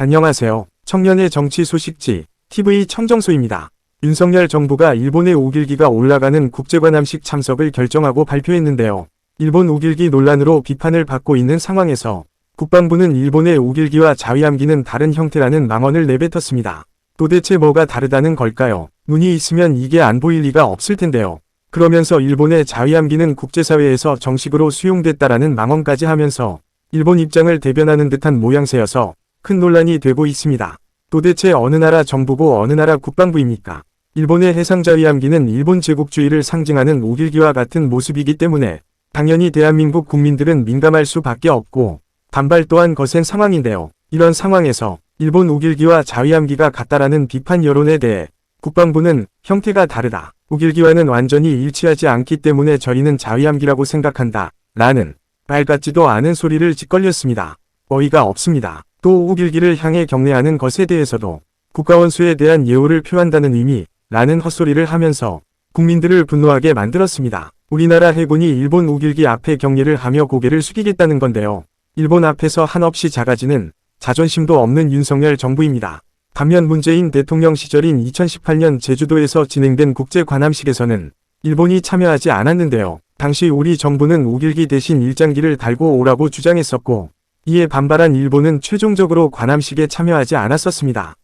안녕하세요. 청년의 정치 소식지 TV 청정소입니다. 윤석열 정부가 일본의 우길기가 올라가는 국제관함식 참석을 결정하고 발표했는데요. 일본 우길기 논란으로 비판을 받고 있는 상황에서 국방부는 일본의 우길기와 자위함기는 다른 형태라는 망언을 내뱉었습니다. 도대체 뭐가 다르다는 걸까요? 눈이 있으면 이게 안 보일 리가 없을 텐데요. 그러면서 일본의 자위함기는 국제사회에서 정식으로 수용됐다라는 망언까지 하면서 일본 입장을 대변하는 듯한 모양새여서 큰 논란이 되고 있습니다. 도대체 어느 나라 정부고 어느 나라 국방부입니까? 일본의 해상자위함기는 일본 제국주의를 상징하는 우길기와 같은 모습이기 때문에 당연히 대한민국 국민들은 민감할 수밖에 없고 반발 또한 거센 상황인데요. 이런 상황에서 일본 우길기와 자위함기가 같다라는 비판 여론에 대해 국방부는 형태가 다르다. 우길기와는 완전히 일치하지 않기 때문에 저희는 자위함기라고 생각한다. 라는 말 같지도 않은 소리를 짓걸렸습니다. 어이가 없습니다. 또 우길기를 향해 경례하는 것에 대해서도 국가원수에 대한 예우를 표한다는 의미 라는 헛소리를 하면서 국민들을 분노하게 만들었습니다. 우리나라 해군이 일본 우길기 앞에 경례를 하며 고개를 숙이겠다는 건데요. 일본 앞에서 한없이 작아지는 자존심도 없는 윤석열 정부입니다. 반면 문재인 대통령 시절인 2018년 제주도에서 진행된 국제 관함식에서는 일본이 참여하지 않았는데요. 당시 우리 정부는 우길기 대신 일장기를 달고 오라고 주장했었고 이에 반발한 일본은 최종적으로 관함식에 참여하지 않았었습니다.